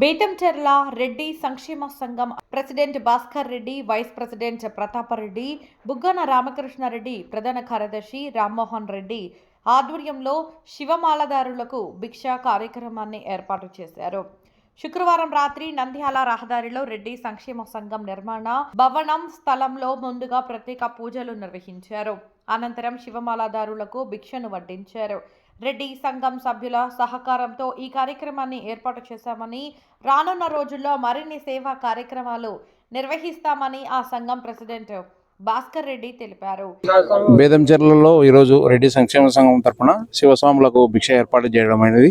బేతంచెర్ల రెడ్డి సంక్షేమ సంఘం president Bhaskar Reddy vice president Pratap Reddy Buggana Ramakrishna Reddy ప్రధాన కార్యదర్శి రామ్మోహన్ రెడ్డి ఆధ్వర్యంలో శివమాలదారులకు భిక్ష కార్యక్రమాన్ని ఏర్పాటు చేశారు. శుక్రవారం రాత్రి నంద్యాల రహదారిలో రెడ్డి సంక్షేమ సంఘం నిర్మాణ భవనం స్థలంలో ముందుగా ప్రత్యేక పూజలు నిర్వహించారు. అనంతరం శివమాలదారులకు భిక్షను వడ్డించారు. రెడ్డి సంఘం సభ్యుల సహకారంతో ఈ కార్యక్రమాన్ని ఏర్పాటు చేశామని రానున్న రోజుల్లో మరిన్ని సేవా కార్యక్రమాలు నిర్వహిస్తామని ఆ సంఘం ప్రెసిడెంట్ భాస్కర్ రెడ్డి తెలిపారు. బేదంచెర్లలో ఈరోజు రెడ్డి సంక్షేమ సంఘం తరఫున శివస్వాములకు భిక్ష ఏర్పాటు చేయడం అనేది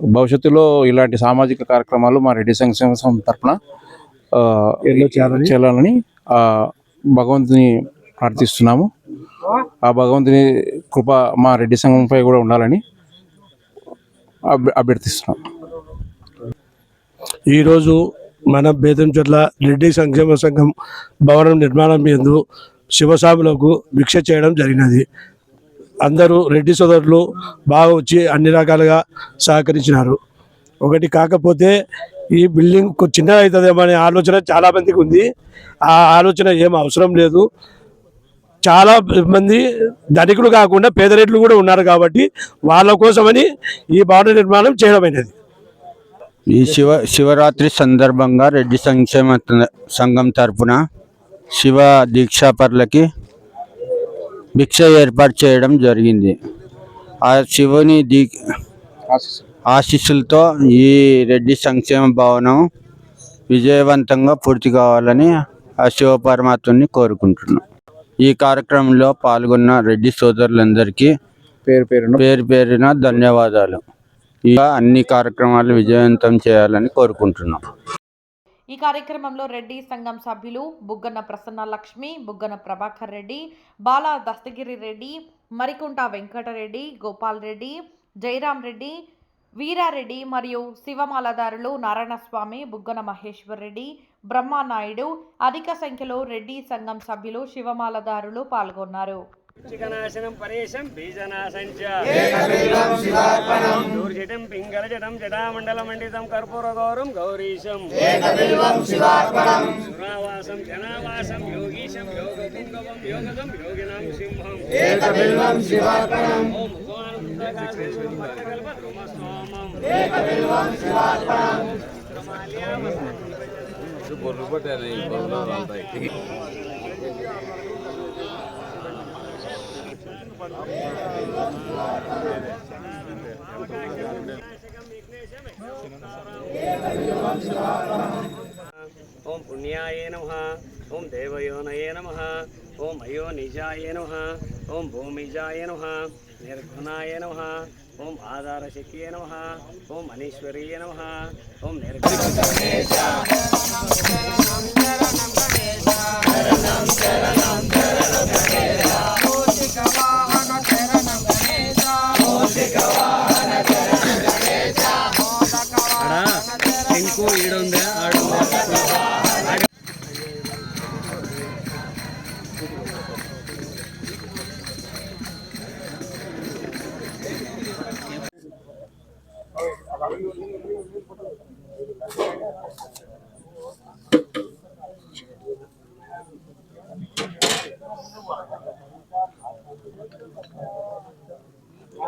భవిష్యత్తులో ఇలాంటి సామాజిక కార్యక్రమాలు మా రెడ్డి సంక్షేమ సంఘం తరఫున చేయాలని ఆ, భగవంతుని ప్రార్థిస్తున్నాము ఆ భగవంతుని కృప మా రెడ్డి సంఘంపై కూడా ఉండాలని అభ్య- అభ్యర్థిస్తున్నాం. ఈరోజు మన బేతంచెర్ల రెడ్డి సంక్షేమ సంఘం భవనం నిర్మాణం ఎందు శివసాములకు భిక్ష చేయడం జరిగినది. అందరూ రెడ్డి సోదరులు బాగా వచ్చి అన్ని రకాలుగా సహకరించినారు. ఒకటి కాకపోతే ఈ బిల్డింగ్ చిన్నది చిన్నగా అవుతుందేమో అనే ఆలోచన చాలా మందికి ఉంది. ఆ ఆలోచన ఏం అవసరం లేదు. చాలా మంది ధనికులు కాకుండా పేదరేట్లు కూడా ఉన్నారు కాబట్టి వాళ్ళ కోసమని ఈ భవన నిర్మాణం చేయడమైనది. ఈ శివ శివరాత్రి సందర్భంగా రెడ్డి సంక్షేమ సంఘం తరపున శివ దీక్షాపరులకి భిక్ష ఏర్పాటు చేయడం జరిగింది. ఆ శివుని దీ ఆశీస్సులతో ఈ రెడ్డి సంక్షేమ భవనం విజయవంతంగా పూర్తి కావాలని ఆ శివ పరమాత్మని కోరుకుంటున్నాం. ఈ కార్యక్రమంలో పాల్గొన్న రెడ్డి సోదరులందరికీ పేరు పేరున పేరు పేరున ధన్యవాదాలు. ఇలా అన్ని కార్యక్రమాలు విజయవంతం చేయాలని కోరుకుంటున్నాం. ఈ కార్యక్రమంలో రెడ్డి సంఘం సభ్యులు బుగ్గన ప్రసన్న లక్ష్మి బుగ్గన ప్రభాకర్ రెడ్డి బాలా దస్తగిరి రెడ్డి మరికుంట వెంకటరెడ్డి గోపాల్ రెడ్డి జయరాం రెడ్డి వీరారెడ్డి మరియు శివమాలదారులు నారాయణస్వామి బుగ్గన మహేశ్వర్ రెడ్డి బ్రహ్మానాయుడు అధిక సంఖ్యలో రెడ్డి సంఘం సభ్యులు శివమాలదారులు పాల్గొన్నారు. చికనాశనం పరేశం బీజనాశం దూర్జితం పింగళజటం జటామండలమండితం కర్పూరగౌరం గౌరీశం. సురావాసం జనావాసం యోగీశం యోగపుంగవం యోగదం యోగినాం సింహం. ఓం భగవాన్ పట్టకల్పద్రుమస్వామం ఓం పుణ్యాయ నమ ఓం దేవయోనయే నమ ఓం అయో నిజాయ నమ ఓం భూమిజాయ నమ నిర్గుణాయ నమ ఓం ఆధారశక్తియే నమ ఓం మనీశ్వరీయ నమ ఓం నిర్గణ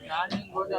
స్టాండింగ్ కూడా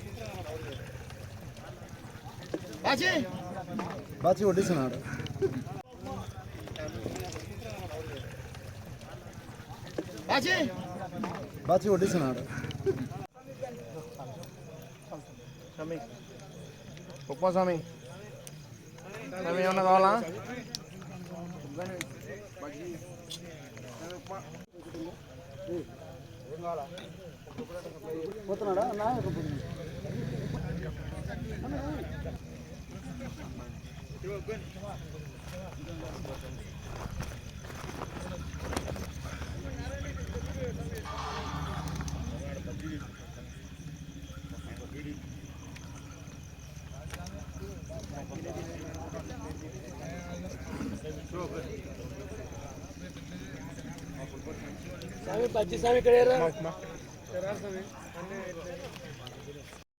బాచి వడ్డిస్తున్నాడు. బాచి వడ్డిస్తున్నాడు. ఉప్మా స్వామి. స్వామి ఏమన్నా కావాలా? పోతున్నాడా నా స్వామి పచ్చి స్వామి ఇక్కడ